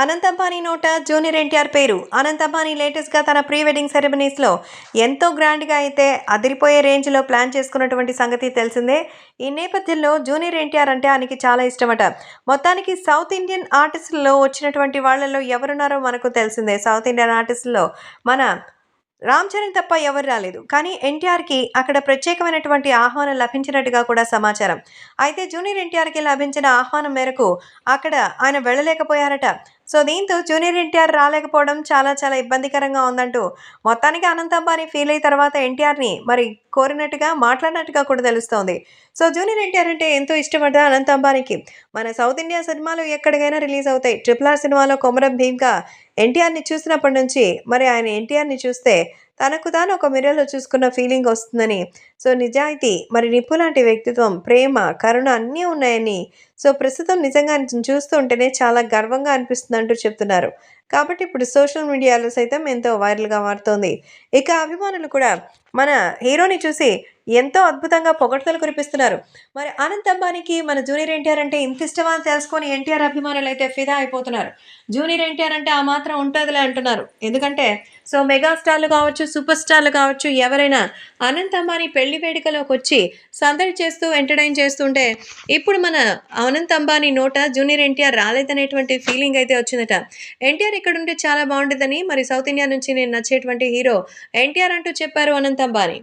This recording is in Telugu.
అనంత్ అంబానీ నోట జూనియర్ ఎన్టీఆర్ పేరు. అనంత్ అంబానీ లేటెస్ట్గా తన ప్రీ వెడ్డింగ్ సెరమనీస్లో ఎంతో గ్రాండ్గా అయితే అదిరిపోయే రేంజ్లో ప్లాన్ చేసుకున్నటువంటి సంగతి తెలిసిందే. ఈ నేపథ్యంలో జూనియర్ ఎన్టీఆర్ అంటే ఆయనకి చాలా ఇష్టమట. మొత్తానికి సౌత్ ఇండియన్ ఆర్టిస్టుల్లో వచ్చినటువంటి వాళ్ళలో ఎవరున్నారో మనకు తెలిసిందే. సౌత్ ఇండియన్ ఆర్టిస్టుల్లో మన రామ్ చరణ్ తప్ప ఎవరు రాలేదు. కానీ ఎన్టీఆర్కి అక్కడ ప్రత్యేకమైనటువంటి ఆహ్వానం లభించినట్టుగా కూడా సమాచారం. అయితే జూనియర్ ఎన్టీఆర్కి లభించిన ఆహ్వానం మేరకు అక్కడ ఆయన వెళ్ళలేకపోయారట. సో దీంతో జూనియర్ ఎన్టీఆర్ రాలేకపోవడం చాలా చాలా ఇబ్బందికరంగా ఉందంటూ మొత్తానికి అనంత అంబానీ ఫీల్ అయిన తర్వాత ఎన్టీఆర్ని మరి కోరినట్టుగా మాట్లాడినట్టుగా కూడా తెలుస్తోంది. సో జూనియర్ ఎన్టీఆర్ అంటే ఎంతో ఇష్టపడ్డ అనంత అంబానీకి మన సౌత్ ఇండియా సినిమాలు ఎక్కడికైనా రిలీజ్ అవుతాయి. ట్రిపుల్ ఆర్ సినిమాలో కొమరం భీమ్గా ఎన్టీఆర్ని చూసినప్పటి నుంచి మరి ఆయన ఎన్టీఆర్ని చూస్తే తనకు తాను ఒక మిర్రర్లో చూసుకున్న ఫీలింగ్ వస్తుందని. సో నిజాయితీ మరి నిప్పు లాంటి వ్యక్తిత్వం ప్రేమ కరుణ అన్నీ ఉన్నాయని. సో ప్రస్తుతం నిజంగా చూస్తూ ఉంటేనే చాలా గర్వంగా అనిపిస్తుంది అంటూ చెప్తున్నారు. కాబట్టి ఇప్పుడు సోషల్ మీడియాలో సైతం ఎంతో వైరల్గా మారుతోంది. ఇక అభిమానులు కూడా మన హీరోని చూసి ఎంతో అద్భుతంగా పొగడ్తలు కురిపిస్తున్నారు. మరి అనంత్ అంబానీకి మన జూనియర్ ఎన్టీఆర్ అంటే ఇంత ఇష్టమా అని తెలుసుకొని ఎన్టీఆర్ అభిమానులు అయితే ఫిదా అయిపోతున్నారు. జూనియర్ ఎన్టీఆర్ అంటే ఆ మాత్రం ఉంటుందిలే అంటున్నారు. ఎందుకంటే సో మెగాస్టార్లు కావచ్చు సూపర్ స్టార్లు కావచ్చు ఎవరైనా అనంత్ అంబానీ పెళ్ళి వేడుకలోకి వచ్చి సందడి చేస్తూ ఎంటర్టైన్ చేస్తుంటే ఇప్పుడు మన అనంత్ అంబానీ నోట జూనియర్ ఎన్టీఆర్ రాలేదనేటువంటి ఫీలింగ్ అయితే వచ్చిందట. ఎన్టీఆర్ ఇక్కడ ఉంటే చాలా బాగుంటుందని మరి సౌత్ ఇండియా నుంచి నేను నచ్చేటువంటి హీరో ఎన్టీఆర్ అంటూ చెప్పారు అనంత్ అంబానీ.